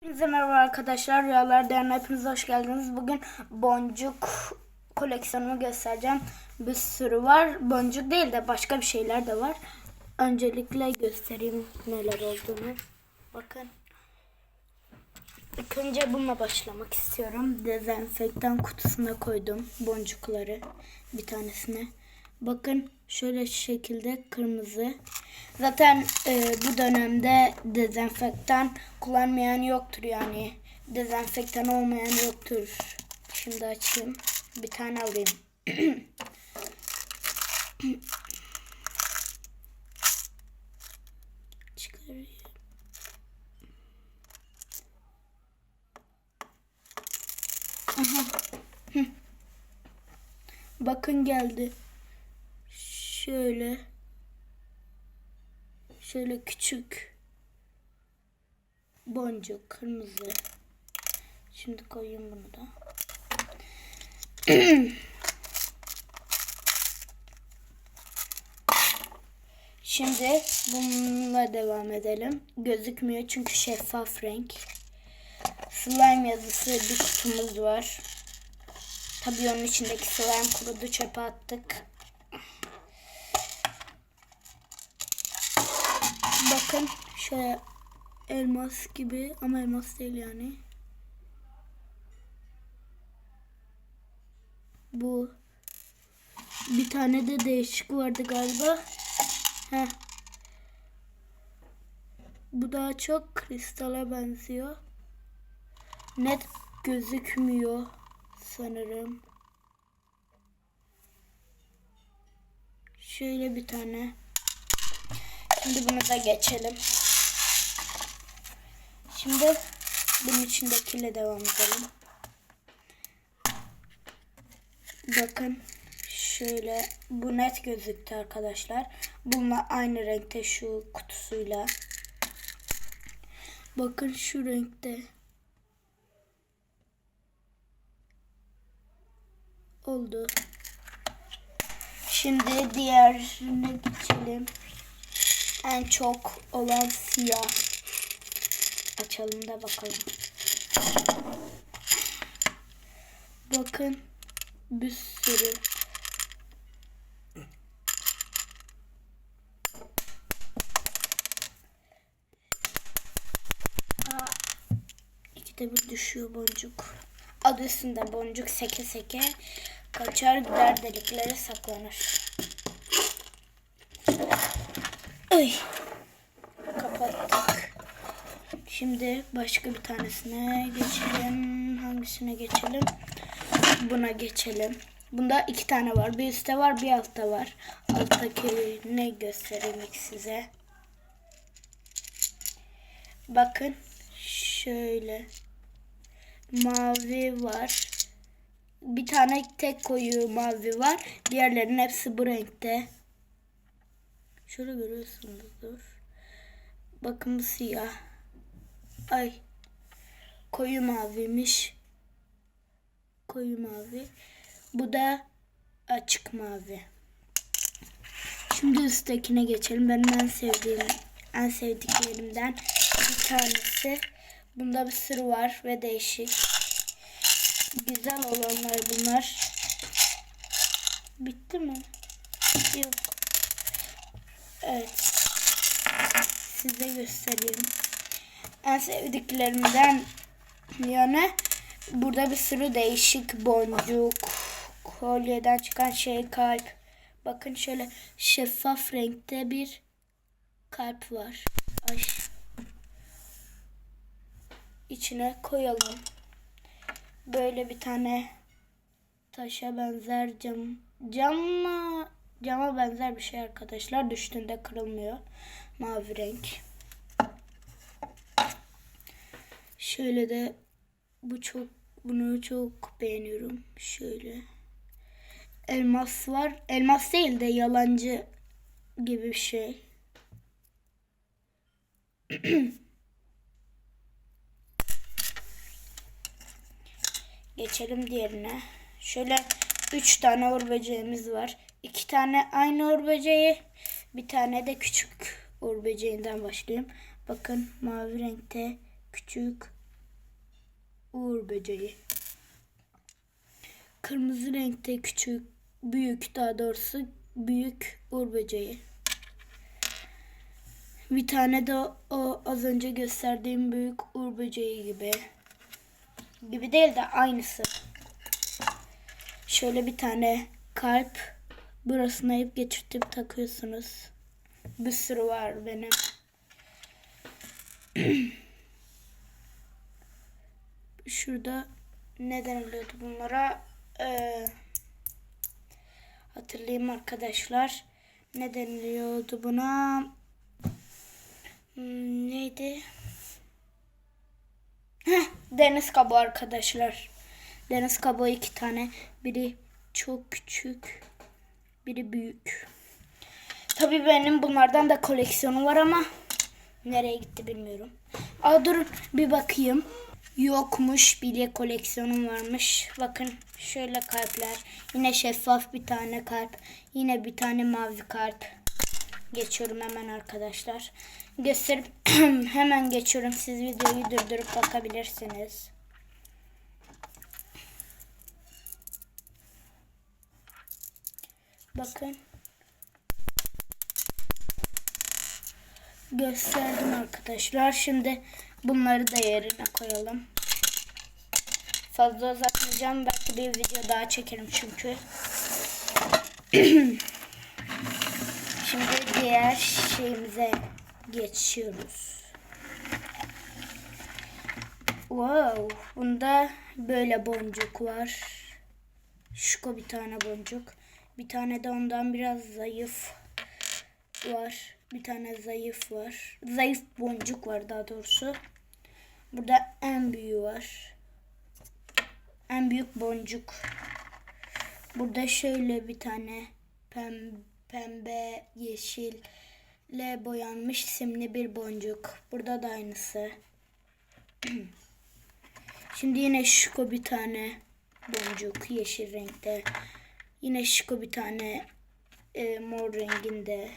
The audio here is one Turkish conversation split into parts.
Hepinize merhaba arkadaşlar. Rüyalar Derneği hepiniz hoş geldiniz. Bugün boncuk koleksiyonumu göstereceğim. Bir sürü var. Boncuk değil de başka bir şeyler de var. Öncelikle göstereyim neler olduğunu. Bakın. İlk önce bununla başlamak istiyorum. Dezenfektan kutusuna koydum boncukları. Bir tanesine. Bakın şöyle şekilde kırmızı. Zaten e, bu dönemde dezenfektan kullanmayan yoktur yani. Dezenfektan olmayan yoktur. Şimdi açayım. Bir tane alayım. Çıkarayım. Aha. Bakın geldi. Şöyle. Şöyle küçük. Boncuk kırmızı. Şimdi koyayım bunu da. Şimdi bununla devam edelim. Gözükmüyor çünkü şeffaf renk. Slime yazısı bir kutumuz var. Tabii onun içindeki slime kurudu çöpe attık. Bakın şöyle elmas gibi ama elmas değil yani. Bu bir tane de değişik vardı galiba. Heh. Bu daha çok kristala benziyor. Net gözükmüyor sanırım. Şöyle bir tane. Şimdi bunu da geçelim. Şimdi bunun içindekiyle devam edelim. Bakın şöyle bu net gözüktü arkadaşlar. Bununla aynı renkte şu kutusuyla. Bakın şu renkte. Oldu. Şimdi diğerine geçelim. En çok olan siyah. Açalım da bakalım. Bakın bir sürü. Aa, İkide bir düşüyor boncuk. Adı üstünde boncuk seke seke kaçar gider deliklere saklanır. Ay. Kapattık. Şimdi başka bir tanesine geçelim. Hangisine geçelim? Buna geçelim. Bunda iki tane var. Bir üstte var, bir altta var. Alttaki ne göstereyim size. Bakın şöyle mavi var. Bir tane tek koyu mavi var. Diğerlerinin hepsi bu renkte. Şöyle görüyorsunuzdur. Bakın bu siyah. Ay. Koyu maviymiş. Koyu mavi. Bu da açık mavi. Şimdi üsttekine geçelim. Benim en sevdiğim, en sevdiklerimden bir tanesi. Bunda bir sürü var ve değişik. Güzel olanlar bunlar. Bitti mi? Yok. Evet. Size göstereyim. En sevdiklerimden yani burada bir sürü değişik boncuk, kolyeden çıkan şey kalp. Bakın şöyle şeffaf renkte bir kalp var. Ay. İçine koyalım. Böyle bir tane taşa benzer cam camla cama benzer bir şey arkadaşlar. Düştüğünde kırılmıyor. Mavi renk. Şöyle de bu çok bunu çok beğeniyorum. Şöyle. Elmas var. Elmas değil de yalancı gibi bir şey. Geçelim diğerine. Şöyle 3 tane uğur böceğimiz var. 2 tane aynı uğur böceği. Bir tane de küçük uğur böceğinden başlayayım. Bakın mavi renkte küçük Uğur böceği. Kırmızı renkte küçük, büyük daha doğrusu büyük uğur böceği. Bir tane de o az önce gösterdiğim büyük uğur böceği gibi. Gibi değil de aynısı. Şöyle bir tane kalp burasına ip geçirtip takıyorsunuz. Bir sürü var benim. Şurada ne deniliyordu bunlara? Ee, hatırlayayım arkadaşlar. Ne deniliyordu buna? Hmm, neydi? Heh, deniz kabuğu arkadaşlar. Deniz kabuğu iki tane. Biri çok küçük. Biri büyük. Tabii benim bunlardan da koleksiyonum var ama nereye gitti bilmiyorum. Aa dur bir bakayım. Yokmuş bilye koleksiyonum varmış. Bakın şöyle kalpler. Yine şeffaf bir tane kalp. Yine bir tane mavi kalp. Geçiyorum hemen arkadaşlar. Gösterip hemen geçiyorum. Siz videoyu durdurup bakabilirsiniz. Bakın. Gösterdim arkadaşlar. Şimdi bunları da yerine koyalım. Fazla uzatmayacağım. Belki bir video daha çekerim çünkü. Şimdi diğer şeyimize geçiyoruz. Wow, bunda böyle boncuk var. Şuko bir tane boncuk. Bir tane de ondan biraz zayıf var. Bir tane zayıf var. Zayıf boncuk var daha doğrusu. Burada en büyüğü var. En büyük boncuk. Burada şöyle bir tane pembe, pembe yeşille boyanmış simli bir boncuk. Burada da aynısı. Şimdi yine şuko bir tane boncuk yeşil renkte. Yine şuko bir tane e, mor renginde.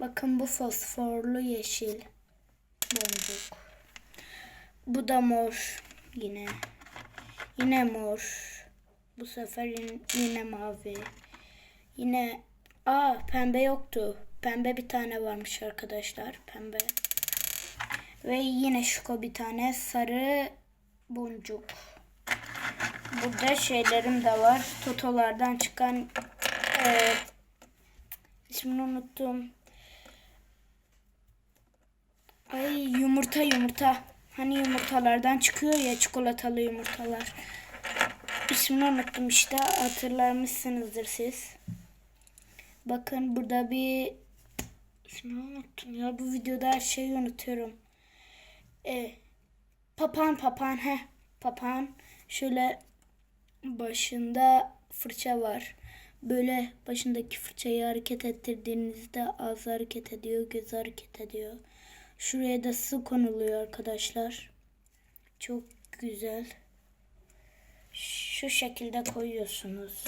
Bakın bu fosforlu yeşil boncuk. Bu da mor yine. Yine mor. Bu sefer yine mavi. Yine aa pembe yoktu. Pembe bir tane varmış arkadaşlar. Pembe. Ve yine şuko bir tane sarı boncuk. Burada şeylerim de var. Totolardan çıkan e, ismini unuttum. Ay yumurta yumurta. Hani yumurtalardan çıkıyor ya çikolatalı yumurtalar. İsmini unuttum işte hatırlamışsınızdır siz. Bakın burada bir ismini unuttum ya bu videoda her şeyi unutuyorum. E, papan papan he papan şöyle başında fırça var. Böyle başındaki fırçayı hareket ettirdiğinizde ağzı hareket ediyor, göz hareket ediyor. Şuraya da su konuluyor arkadaşlar. Çok güzel. Şu şekilde koyuyorsunuz.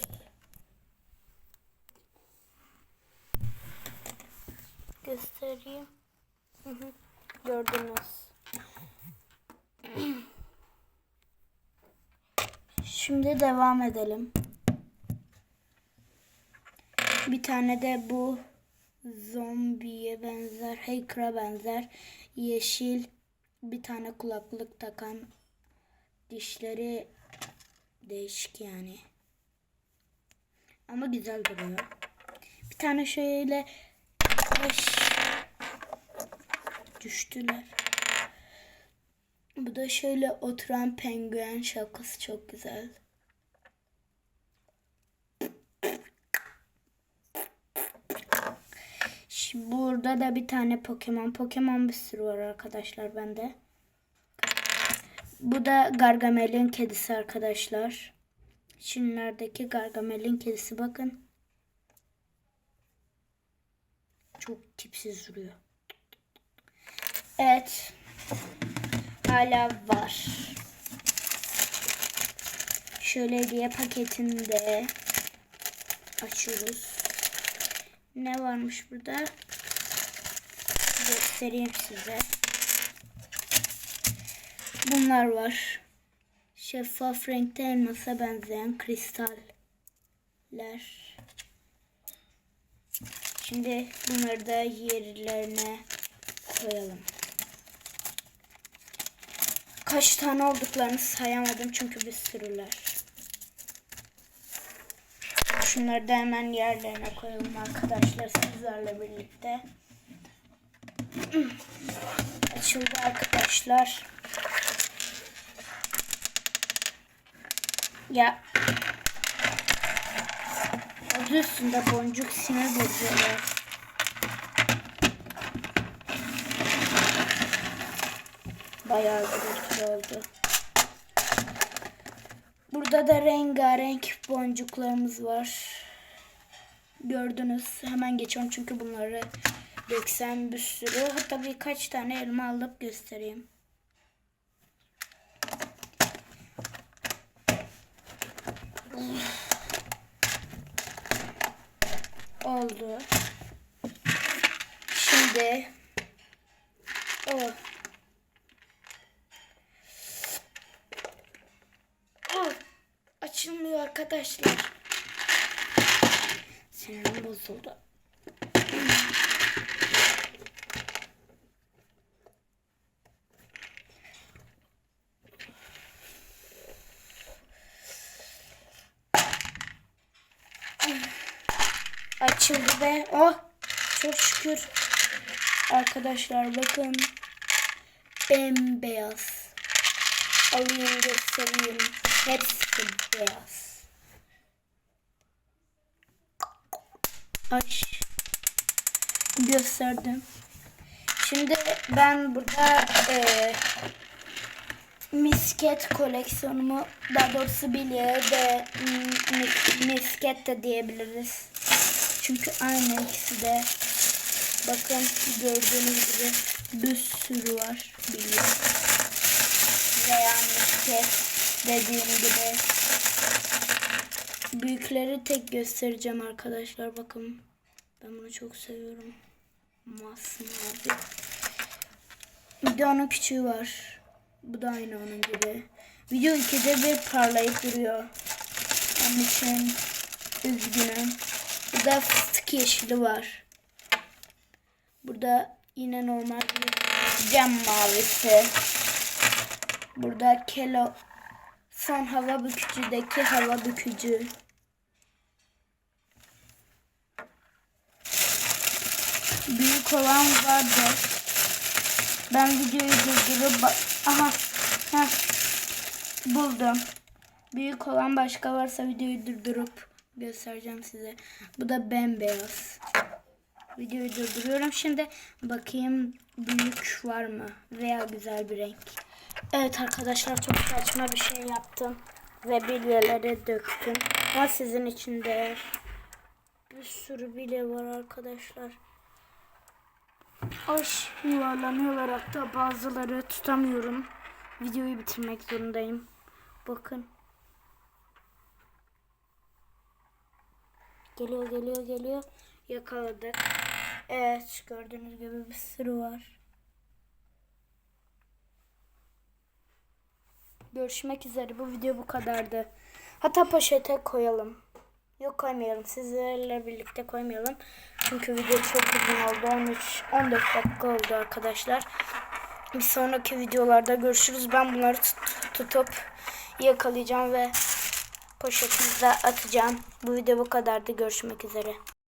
Göstereyim. Gördünüz. Şimdi devam edelim. Bir tane de bu zombiye benzer, hacker'a benzer yeşil bir tane kulaklık takan dişleri değişik yani. Ama güzel duruyor. Bir tane şöyle düştüler. Bu da şöyle oturan penguen şapkası çok güzel. Burada da bir tane Pokemon. Pokemon bir sürü var arkadaşlar bende. Bu da Gargamel'in kedisi arkadaşlar. Çinlerdeki Gargamel'in kedisi bakın. Çok tipsiz duruyor. Evet. Hala var. Şöyle diye paketinde açıyoruz. Ne varmış burada? Göstereyim size. bunlar var. Şeffaf renkte elmasa benzeyen kristaller. Şimdi bunları da yerlerine koyalım. Kaç tane olduklarını sayamadım çünkü bir sürüler. Şunları da hemen yerlerine koyalım arkadaşlar sizlerle birlikte. Açıldı arkadaşlar. Ya adı üstünde boncuk sinir bozuyorlar. Bayağı gürültülü oldu. Burada da rengarenk boncuklarımız var. Gördünüz. Hemen geçiyorum çünkü bunları döksem bir sürü. Hatta birkaç tane elma alıp göstereyim. Oldu. Şimdi o Oh, açılmıyor arkadaşlar. Sinirim bozuldu. Açıldı be. Oh çok şükür. Arkadaşlar bakın. Bembeyaz. Alayım göstereyim. Hepsi beyaz. Aç. Gösterdim. Şimdi ben burada e, misket koleksiyonumu daha doğrusu bilye de misket de diyebiliriz. Çünkü aynı ikisi de bakın gördüğünüz gibi bir sürü var bilye veya misket dediğim gibi. Büyükleri tek göstereceğim arkadaşlar bakın. Ben bunu çok seviyorum. Masmavi. Bir de onun küçüğü var. Bu da aynı onun gibi. Video 2'de bir parlayıp duruyor. Onun için üzgünüm. Burada fıstık yeşili var. Burada yine normal bir cam mavisi. Burada kelo son hava bükücüdeki hava bükücü. Büyük olan vardı. Ben videoyu durdurup aha ha buldum. Büyük olan başka varsa videoyu durdurup göstereceğim size. Bu da bembeyaz. Videoyu durduruyorum şimdi. Bakayım büyük var mı veya güzel bir renk. Evet arkadaşlar çok saçma bir şey yaptım. Ve bilyeleri döktüm. Ama sizin için de bir sürü bilye var arkadaşlar. Ay yuvarlanıyorlar hatta bazıları tutamıyorum. Videoyu bitirmek zorundayım. Bakın. Geliyor geliyor geliyor. Yakaladık. Evet gördüğünüz gibi bir sürü var. Görüşmek üzere. Bu video bu kadardı. Hatta poşete koyalım. Yok koymayalım. Sizlerle birlikte koymayalım. Çünkü video çok uzun oldu. 13 14 dakika oldu arkadaşlar. Bir sonraki videolarda görüşürüz. Ben bunları tut- tutup yakalayacağım ve poşetimize atacağım. Bu video bu kadardı. Görüşmek üzere.